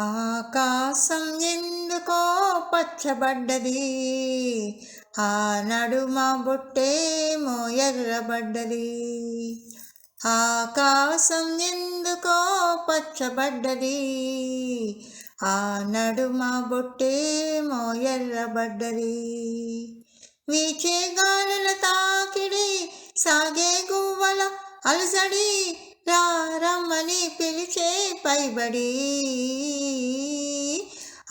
ఆకాశం ఎందుకో పచ్చబడ్డది? ఆ నడుమ బొట్టేమో ఎర్రబడ్డది. ఆకాశం ఎందుకో పచ్చబడ్డది? ఆ నడుమ బొట్టేమో ఎర్రబడ్డది. వీచే గాలుల తాకిడి సాగే గువ్వల అలసడి రారమ్మని పిలిచే పైబడి.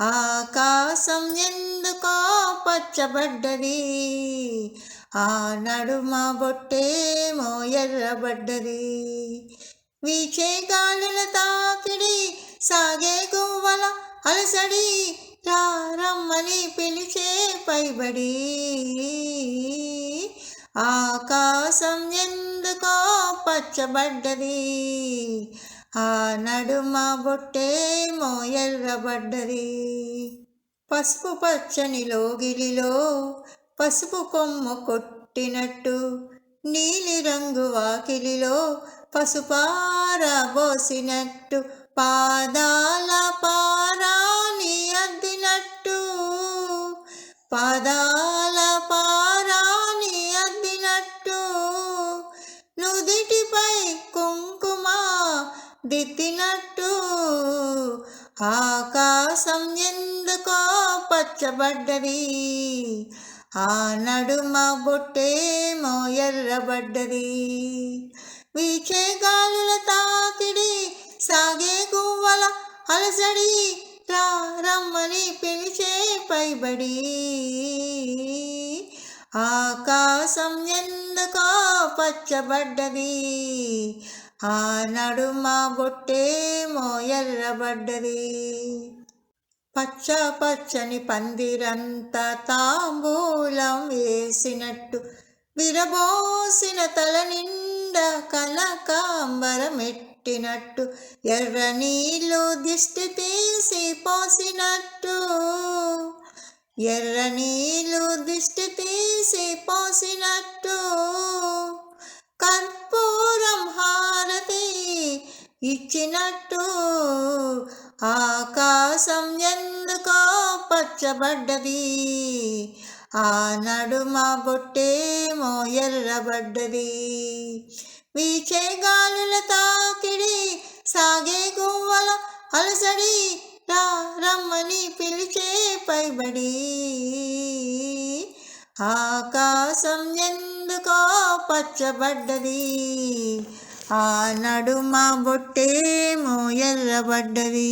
ఆకాశం ఎందుకో పచ్చబడ్డది? ఆ నడుమ బొట్టేమో ఎర్రబడ్డది. వీచే గాలుల తాకిడి సాగే గువ్వల అలసడి రమ్మని పిలిచే పైబడి. ఆకాశం ఎందుకో పచ్చబడ్డది? ఆ నడుమ బొట్టేమో ఎర్రబడ్డది పసుపు పచ్చని లోగిలిలో పసుపు కొమ్ము కొట్టినట్టు నీలి రంగు వాకిలిలో పసుపారబోసినట్టు పాదాల పారాని అద్దినట్టు. పాదా దిద్దినట్టు ఆకాశం ఎందుకో పచ్చబడ్డది? ఆ నడుమ బొట్టేమో ఎర్రబడ్డది. వీచే గాలుల తాకిడి సాగే గువ్వల అలసడి రా రమ్మని పిలిచే పైబడి. ఆకాశం ఎందుకో పచ్చబడ్డది? ఆ మా బొట్టేమో ఎర్రబడ్డది. పచ్చ పచ్చని పందిరంతా తాంబూలం వేసినట్టు విరబోసిన తల నిండా కనకాంబరమెట్టినట్టు ఎర్ర నీళ్ళు దిష్టి తీసి పోసినట్టు. ఎర్ర నీళ్ళు దిష్టి తీసి పోసినట్టు. ఇచ్చినట్టు ఆకాశం ఎందుకో పచ్చబడ్డది? ఆనాడు మా బొట్టేమో ఎర్రబడ్డది. వీచే గాలుల తాకిడి సాగే గువ్వల అలసడి రా రమ్మని పిలిచే పైబడి. ఆకాశం ఎందుకో పచ్చబడ్డది? ఆనాడు మా బొట్టేమో ఎర్రబడ్డది.